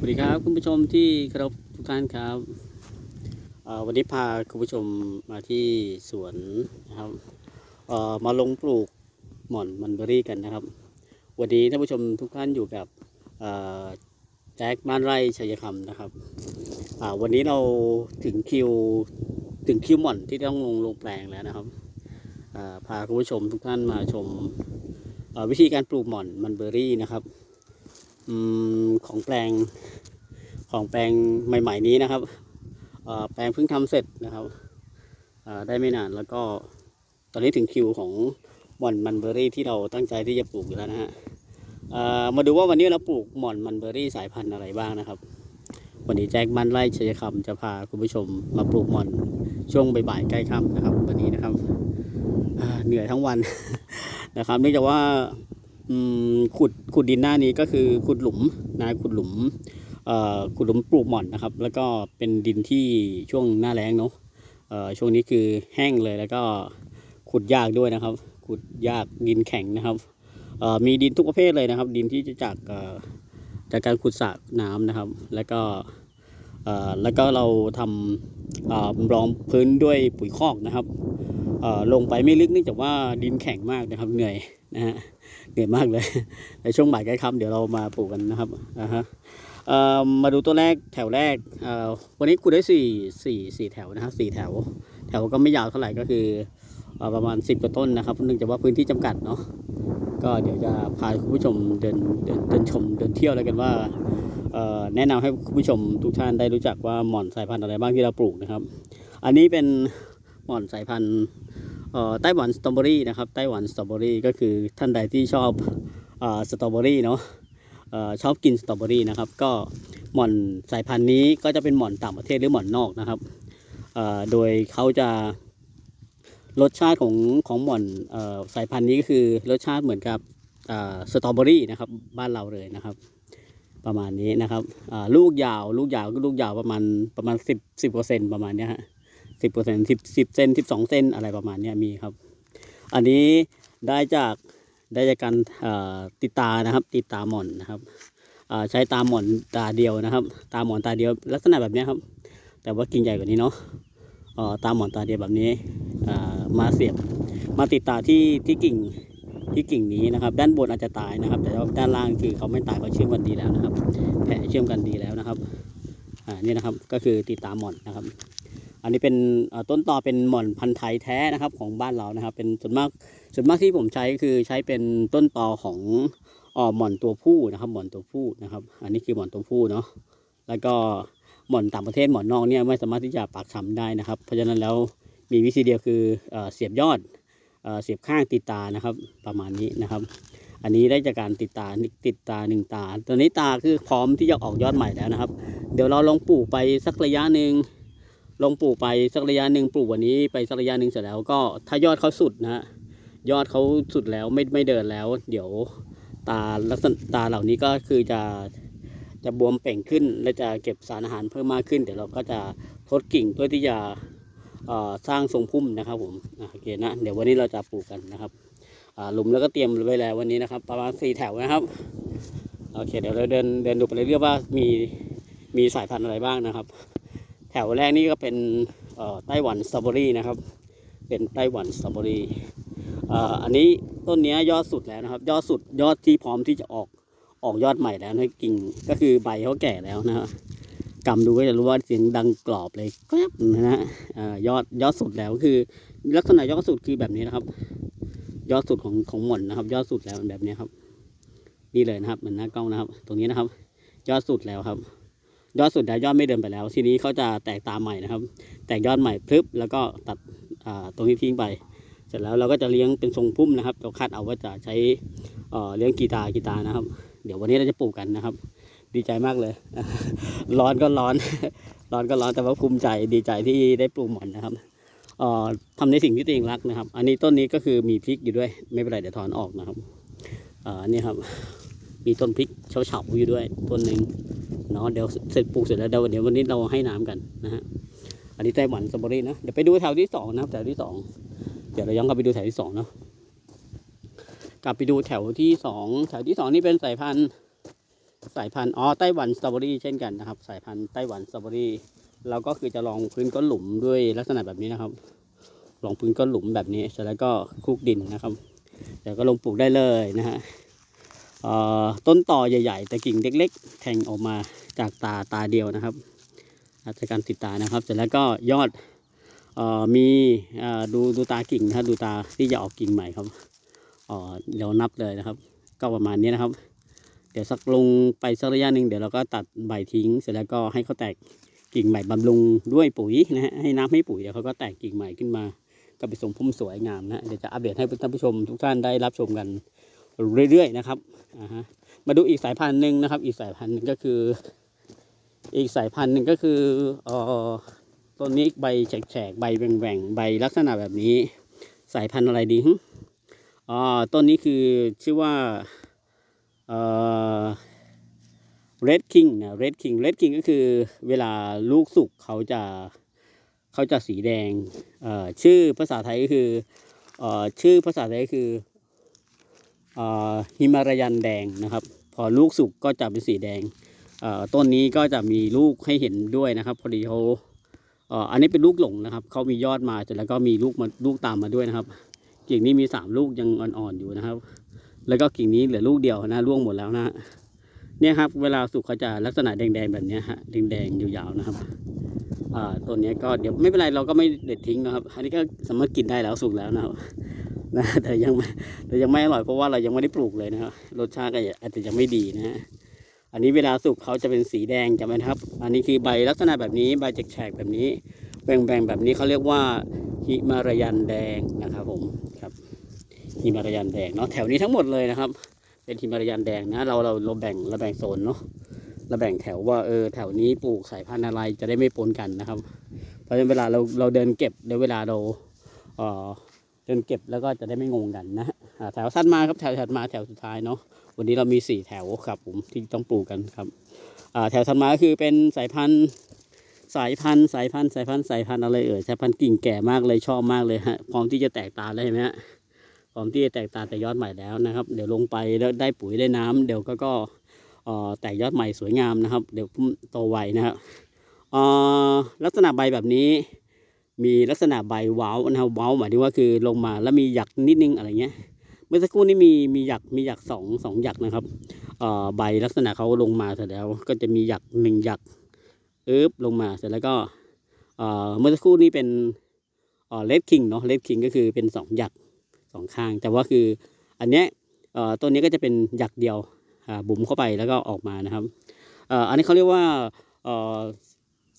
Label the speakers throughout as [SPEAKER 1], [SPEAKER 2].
[SPEAKER 1] สวัสดีครับคุณผู้ชมที่เคารพทุกท่านครับวันนี้พาคุณผู้ชมมาที่สวนนะครับมาลงปลูกหม่อนมันเบอรี่กันนะครับ วันนี้ท่านผู้ชมทุกท่านอยู่กับแจ็คบ้านไร่ชัยคำนะครับวันนี้เราถึงคิวถึงคิวหม่อนที่ต้องลงลงแปลงแล้วนะครับพาคุณผู้ชมทุกท่านมาชมวิธีการปลูกหม่อนมันเบอรี่นะครับ ของแปลงของแปลงใหม่ ๆ นี้นะครับแปลงเพิ่งทำเสร็จนะครับได้ไม่นานแล้วก็ตอนนี้ถึงคิวของหม่อนมันเบอรี่ที่เราตั้งใจที่จะปลูกอยู่แล้วนะฮะมาดูว่าวันนี้เราปลูกหม่อนมันเบอรี่สายพันธุ์อะไรบ้างนะครับ วันนี้แจ็คมันไล่ชัยคำจะพาคุณผู้ชมมาปลูกหม่อนช่วงบ่ายๆใกล้ค่ำนะครับ วันนี้นะครับเหนื่อยทั้งวันนะครับ เนื่องจากว่า ขุดขุดดินหน้านี้ก็คือขุดหลุมนะขุดหลุมขุดหลุมปลูกหม่อนนะครับ แล้วก็เป็นดินที่ช่วงหน้าแล้งเนาะช่วงนี้คือแห้งเลยแล้วก็ขุดยากด้วยนะครับ ขุดยากดินแข็งนะครับมีดินทุกประเภทเลยนะครับ ดินที่จะจากจากการขุดสระน้ำนะครับ แล้วก็แล้วก็เราทำเอ่อรองพื้นด้วยปุ๋ยคอกนะครับลงไปไม่ลึกเนื่องจากว่าดินแข็งมากนะครับเหนื่อยนะฮะ เหนื่อยมากเลย ในช่วงบ่ายใกล้ค่ำเดี๋ยวเรามาปลูกกันนะครับอ่าฮะเอ่อมาดูตัวแรกแถวแรกวันนี้ขุดได้สี่สี่สี่แถวนะครับสี่แถว แถวก็ไม่ยาวเท่าไหร่ก็คืออประมาณสิบกว่าต้นนะครับเนื่องจากว่าพื้นที่จำกัดเนาะก็เดี๋ยวจะพาคุณผู้ชมเดินเดินเดินชมเดินเที่ยวแล้วกันว่าแนะนำให้คุณผู้ชมทุกท่านได้รู้จักว่าหม่อนสายพันธุ์อะไรบ้างที่เราปลูกนะครับ อันนี้เป็นหม่อนสายพันธุ์ ไต้หวันสตรอเบอรี่นะครับไต้หวันสตรอเบอรี่ก็คือท่านใดที่ชอบออสตรอเบอรี่เนาะออชอบกินสตรอเบอรี่นะครับก็หม่อนสายพันธุ์นี้ก็จะเป็นหม่อนต่างประเทศหรือหม่อนนอกนะครับออโดยเขาจะรสชาติของของหม่อนออสายพันธุ์นี้ก็คือรสชาติเหมือนกับออสตรอเบอรี่นะครับบ้านเราเลยนะครับ ประมาณนี้นะครับลูกยาวลูกยาวก็ลูกยาวประมาณประมาณสิบสิบเปอร์เซ็นต์ประมาณเนี้ยฮะ สิบเปอร์เซ็นต์สิบสิบเซนสิบสองเซนอะไรประมาณนี้มีครับ อันนี้ได้จากได้จากการติดตานะครับ ติดตาหม่อนนะครับใช้ตาหมอนตาเดียวนะครับ ตาหมอนตาเดียวลักษณะแบบนี้ครับ แต่ว่ากิ่งใหญ่กว่านี้เนาะตาหมอนตาเดียวแบบนี้มาเสียบมาติดตาที่ที่กิ่งที่กิ่งนี้นะครับ ด้านบนอาจจะตายนะครับ แต่ด้านล่างคือเขาไม่ตายเขาเชื่อมกันดีแล้วนะครับ แผลเชื่อมกันดีแล้วนะครับอ่านี่นะครับก็คือติดตาหมอนนะครับ อันนี้เป็นต้นตอเป็นหม่อนพันธุ์ไทยแท้นะครับของบ้านเรานะครับ เป็นส่วนมากส่วนมากที่ผมใช้คือใช้เป็นต้นตอของออหม่อนตัวผู้นะครับหม่อนตัวผู้นะครับ อันนี้คือหม่อนตัวผู้เนาะแล้วก็หม่อนต่างประเทศหม่อนนอกเนี่ยไม่สามารถที่จะปักช้ำได้นะครับ เพราะฉะนั้นแล้วมีวิธีเดียวคือเอเสียบยอดเอเสียบข้างติดตานะครับประมาณนี้นะครับ อันนี้ได้จากการติดตาติดตาหนึ่งตาตอนนี้ตาคือพร้อมที่จะออกยอดใหม่แล้วนะครับ เดี๋ยวเราลองปลูกไปสักระยะหนึ่ง ลงปลูกไปสักระยะหนึ่งปลูกวันนี้ไปสักระยะหนึ่งเสร็จแล้วก็ถ้ายอดเขาสุดนะฮะยอดเขาสุดแล้วไม่ไม่เดินแล้ว เดี๋ยวตาลักษณะตาเหล่านี้ก็คือจะจะบวมเป่งขึ้น และจะเก็บสารอาหารเพิ่มมากขึ้นเดี๋ยวเราก็จะทดกิ่งเพื่อที่จะสร้างทรงพุ่มนะครับผมโอเคนะเดี๋ยววันนี้เราจะปลูกกันนะครับหลุมแล้วก็เตรียมไว้แล้ววันนี้นะครับ ประมาณสี่แถวนะครับโอเคเดี๋ยวเราเดินเดินดูไปเรื่อยๆว่ามีมีสายพันธุ์อะไรบ้างนะครับ แถวแรกนี่ก็เป็นไต้หวันสตรอเบอรี่นะครับ เป็นไต้หวันสตรอเบอรี่อันนี้ต้นนี้ยอดสุดแล้วนะครับ ยอดสุดยอดที่พร้อมที่จะออกออกยอดใหม่แล้วนะกิ่งก็คือใบเขาแก่แล้วนะฮะกำดูก็จะรู้ว่าเสียงดังกรอบเลยแกรบนะฮะยอดยอดสุดแล้วคือ ลักษณะยอดสุดคือแบบนี้นะครับ ยอดสุดของของหม่อนนะครับ ยอดสุดแล้วแบบนี้ครับ นี่เลยนะครับเหมือนหน้ากล้องนะครับ ตรงนี้นะครับ ยอดสุดแล้วครับ ยอดสุดแล้วยอดไม่เดินไปแล้ว ทีนี้เขาจะแตกตามใหม่นะครับ แตกยอดใหม่พลึบแล้วก็ตัดตรงนี้ทิ้งไป เสร็จแล้วเราก็จะเลี้ยงเป็นทรงพุ่มนะครับเราคาดเอาว่าจะใช้เเลี้ยงกีตากีตานะครับ เดี๋ยววันนี้เราจะปลูกกันนะครับ ดีใจมากเลย ร้อนก็ร้อน ร้อนก็ร้อนแต่ว่าภูมิใจดีใจที่ได้ปลูกหม่อนนะครับเอ่อทำในสิ่งที่ตัวเองรักนะครับ อันนี้ต้นนี้ก็คือมีพริกอยู่ด้วย ไม่เป็นไรเดี๋ยวถอนออกนะครับอ่อนี่ครับ มีต้นพริกเฉาเฉาๆอยู่ด้วยต้นหนึ่ง เนาะเดี๋ยวเสร็จปลูกเสร็จแล้วเดี๋ยวเดี๋ยววันนี้เราให้น้ำกันนะฮะอันนี้ไต้หวันสตรอเบอรี่นะเดี๋ยวไปดูแถวที่สองนะครับแถวที่สองเดี๋ยวเราย้อนกลับไปดูแถวที่สองเนาะกลับไปดูแถวที่สองแถวที่สองนี่เป็นสายพันธุ์สายพันธุ์อ๋อไต้หวันสตรอเบอรี่เช่นกันนะครับ สายพันธุ์ไต้หวันสตรอเบอรี่เราก็คือจะลองพื้นก้นหลุมด้วยลักษณะแบบนี้นะครับลองพื้นก้นหลุมแบบนี้เสร็จแล้วก็คลุกดินนะครับเดี๋ยวก็ลงปลูกได้เลยนะฮะ ต้นต่อใหญ่ๆ แต่กิ่งเล็ก ๆ แทงออกมาจากตาตาเดียวนะครับอาจการติดตานะครับ เสร็จแล้วก็ยอดออมีอดูดูตากิ่งนะครับดูตาที่จะออกกิ่งใหม่ครับเอ่อเดี๋ยวนับเลยนะครับ ก็ประมาณนี้นะครับ เดี๋ยวสักลงไปสักระยะหนึ่งเดี๋ยวเราก็ตัดใบทิ้ง เสร็จแล้วก็ให้เขาแตกกิ่งใหม่บำรุงด้วยปุ๋ยนะฮะให้น้ำให้ปุ๋ยเดี๋ยวเขาก็แตกกิ่งใหม่ขึ้นมา ก็ไปส่งพุ่มสวยงามนะเดี๋ยวจะอัปเดตให้ท่านผู้ชมทุกท่านได้รับชมกัน เรื่อยๆนะครับมาดูอีกสายพันธุ์หนึ่งนะครับ อีกสายพันธุ์หนึ่งก็คือ อีกสายพันธุ์หนึ่งก็คือออต้นนี้ใบแฉกๆใบแหว่งๆใบลักษณะแบบนี้ สายพันธุ์อะไรดีหึอ๋อต้นนี้คือชื่อว่าเอ่อ red king นะ red king red king ก็คือเวลาลูกสุกเขาจะเขาจะสีแดงเอ่อชื่อภาษาไทยก็คือเอ่อชื่อภาษาไทยก็คือ ฮิมารายันแดงนะครับ พอลูกสุกก็จะเป็นสีแดงต้นนี้ก็จะมีลูกให้เห็นด้วยนะครับ พอดีเขาอ,อันนี้เป็นลูกหลงนะครับเขามียอดมาเสร็จแล้วก็มีลูกมาลูกตามมาด้วยนะครับ กิ่งนี้มีสามลูกยังอ่อนๆอยู่นะครับ แล้วก็กิ่งนี้เหลือลูกเดียวนะร่วงหมดแล้วนะเนี่ยครับเวลาสุกเขาจะลักษณะแดงๆแบบนี้ฮะแดงๆยาวๆนะครับอ่าต้นนี้ก็เดี๋ยวไม่เป็นไรเราก็ไม่เด็ดทิ้งนะครับ อันนี้ก็สามารถกินได้แล้วสุกแล้วนะครับ นะแต่ยังไม่แต่ยังไม่อร่อยเพราะว่าเรายังไม่ได้ปลูกเลยนะครับรสชาติก็อาจจะยังไม่ดีนะฮะอันนี้เวลาสุกเขาจะเป็นสีแดงจำไว้นะครับ อันนี้คือใบลักษณะแบบนี้ใบแฉกๆแบบนี้แบ่งๆแบบนี้เขาเรียกว่าหิมารยันแดงนะครับผมครับหิมารยันแดงเนาะแถวนี้ทั้งหมดเลยนะครับ เป็นหิมารยันแดงนะเราเราเราแบ่งเราแบ่งโซนเนาะเราแบ่งแถวว่าเออแถวนี้ปลูกสายพันธุ์อะไรจะได้ไม่ปนกันนะครับ เพราะฉะนั้นเวลาเราเราเดินเก็บเดี๋ยวเวลาเราเออ เดินเก็บแล้วก็จะได้ไม่งงกันนะแถวสั้นมาครับแถวถัดมาแถวสุดท้ายเนาะวันนี้เรามีสี่แถวครับผมที่ต้องปลูกกันครับแถวถัดมาก็คือเป็นสายพันธุ์สายพันธุ์สายพันธุ์สายพันธุ์สายพันธุ์อะไรเอ่ยสายพันธุ์กิ่งแก่มากเลยชอบมากเลยฮะพร้อมที่จะแตกตาแล้วเห็นไหมฮะพร้อมที่จะแตกตาแต่ยอดใหม่แล้วนะครับ เดี๋ยวลงไปแล้วได้ปุ๋ยได้น้ำเดี๋ยวก็ก็เอ่อแตกยอดใหม่สวยงามนะครับ เดี๋ยวโตไวนะครับเอ่อลักษณะใบแบบนี้ มีลักษณะใบเว้าวนะครับเว้าวหมายถึงว่าคือลงมาแล้วมีหยักนิดนึงอะไรเงี้ย เมื่อสักครู่นี้มีมีหยักมีหยักสองสองหยักนะครับเอ่อใบลักษณะเขาลงมาเสร็จแล้ว ก็จะมีหยักหนึ่งหยักเอ๊บลงมาเสร็จแล้วก็เอ่อเมื่อสักครู่นี้เป็นเอ่อเลดคิงเนาะเลดคิงก็คือเป็นสองหยักสองข้าง แต่ว่าคืออันเนี้ยเอ่อตัวนี้ก็จะเป็นหยักเดียวอ่าบุ๋มเข้าไปแล้วก็ออกมานะครับเอ่ออันนี้เขาเรียกว่าเอ่อ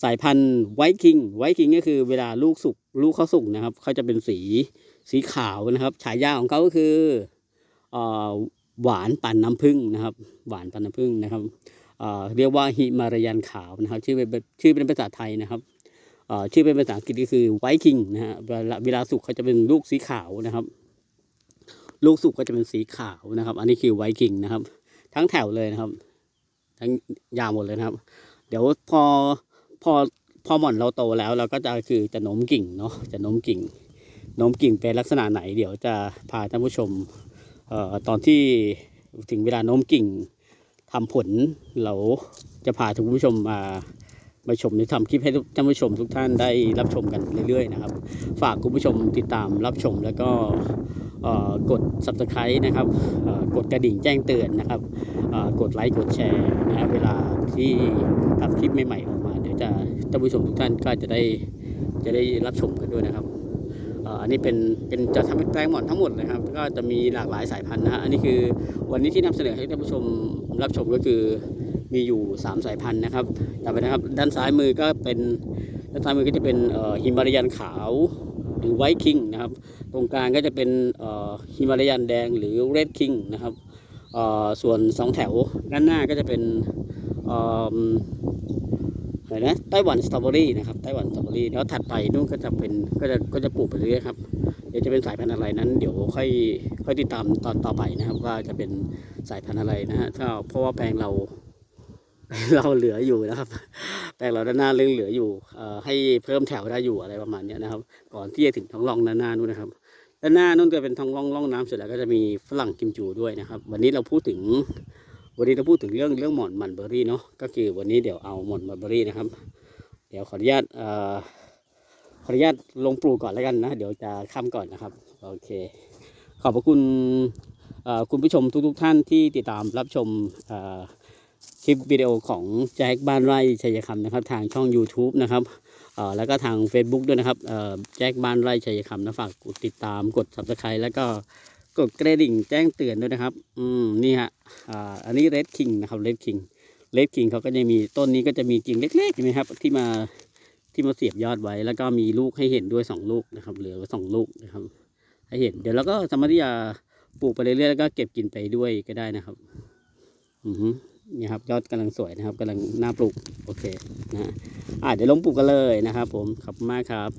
[SPEAKER 1] สายพันธุ์ไวท์คิงไวท์คิงก็คือเวลาลูกสุกลูกเขาสุกนะครับเขาจะเป็นสีสีขาวนะครับ ฉายาของเขาก็คืออหวานปั่นน้ำผึ้งนะครับ หวานปั่นน้ำผึ้งนะครับเรียกว่าฮิมารยันขาวนะครับ ชื่อเป็นชื่อเป็นภาษาไทยนะครับชื่อเป็นภาษาอังกฤษก็คือไวท์คิงนะฮะเวลาเวลาสุกเขาจะเป็นลูกสีขาวนะครับ ลูกสุกก็จะเป็นสีขาวนะครับ อันนี้คือไวท์คิงนะครับ ทั้งแถวเลยนะครับ ทั้งยาวหมดเลยนะครับ เดี๋ยวพอ พอพอหม่อนเราโตแล้วเราก็จะคือจะโน้มกิ่งเนาะจะโน้มกิ่งโน้มกิ่งเป็นลักษณะไหน เดี๋ยวจะพาท่านผู้ชมเอ่อตอนที่ถึงเวลาโน้มกิ่งทำผลเราจะพาท่านผู้ชมมามาชมหรือทำคลิปให้ท่านผู้ชมทุกท่านได้รับชมกันเรื่อยๆนะครับ ฝากคุณผู้ชมติดตามรับชมแล้วก็กด subscribe นะครับกดกระดิ่งแจ้งเตือนนะครับกดไลค์กดแชร์นะฮะเวลาที่ทำคลิปใหม่ๆ จะท่านผู้ชมทุกท่านก็จะได้จะได้รับชมกันด้วยนะครับอันนี้เป็นเป็นจะทำเป็นแปลงหมอนทั้งหมดนะครับ ก็จะมีหลากหลายสายพันธุ์นะฮะอันนี้คือวันนี้ที่นำเสนอให้ท่านผู้ชมรับชมก็คือมีอยู่ 3 สายพันธุ์นะครับจำไว้นะครับ ด้านซ้ายมือก็เป็นด้านซ้ายมือก็จะเป็นฮิมาลายันขาวหรือไวท์คิงนะครับ ตรงกลางก็จะเป็นฮิมาลายันแดงหรือเรดคิงนะครับส่วนสองแถวด้านหน้าก็จะเป็น เอ่ออะไรนะไต้หวันสตรอเบอรี่นะครับไต้หวันสตรอเบอรี่แล้วถัดไปนู่นก็จะเป็นก็จะก็จะปลูกไปเรื่อยครับเดี๋ยวจะเป็นสายพันธุ์อะไรนั้น เดี๋ยวค่อยค่อยติดตามตอนต่อไปนะครับ ว่าจะเป็นสายพันธุ์อะไรนะฮะถ้าเพราะว่าแปลงเรา เราเหลืออยู่นะครับ แปลงเราด้านหน้าเรื่องเหลืออยู่ให้เพิ่มแถวได้อยู่อะไรประมาณนี้นะครับ ก่อนที่จะถึงท้องร่องด้านหน้านู้นนะครับด้านหน้านู่นจะเป็นท้องร่องร่องน้ำเสร็จแล้วก็จะมีฝรั่งกิมจูด้วยนะครับ วันนี้เราพูดถึง วันนี้เราพูดถึงเรื่องเรื่องหมอนมันเบอรี่เนาะก็คือวันนี้เดี๋ยวเอาหมอนมันเบอรี่นะครับ เดี๋ยวขออนุญาตเอ่อขออนุญาตลงปลูกก่อนแล้วกันนะเดี๋ยวจะค้ำก่อนนะครับโอเค ขอบพระคุณอ่อคุณผู้ชมทุกๆท่านที่ติดตามรับชมอ่อคลิปวิดีโอของแจ็คบ้านไร่ชัยคำนะครับ ทางช่อง YouTube นะครับอ่อแล้วก็ทาง Facebook ด้วยนะครับอ่อแจ็คบ้านไร่ชัยคำนะฝากกดติดตามกด Subscribe แล้วก็ กดกระดิ่งแจ้งเตือนด้วยนะครับ อืมนี่ฮะอ่าอันนี้ Red King นะครับ Red King Red King เขาก็จะมีต้นนี้ก็จะมีกิ่งเล็กๆนไหมครับ ที่มาที่มาเสียบยอดไว้ แล้วก็มีลูกให้เห็นด้วยสองลูกนะครับ เหลือสองลูกนะครับ ให้เห็น เดี๋ยวเราก็สามารถที่จะปลูกไปเรื่อยๆแล้วก็เก็บกินไปด้วยก็ได้นะครับ อือฮึนี่ครับยอดกำลังสวยนะครับกำลังน่าปลูกโอเคนะฮะอ่าเดี๋ยวลงปลูกกันเลยนะครับ ผมขอบคุณมากครับ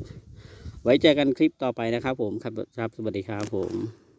[SPEAKER 1] ไว้เจอกันคลิปต่อไปนะครับ ผมครับครับสวัสดีครับผม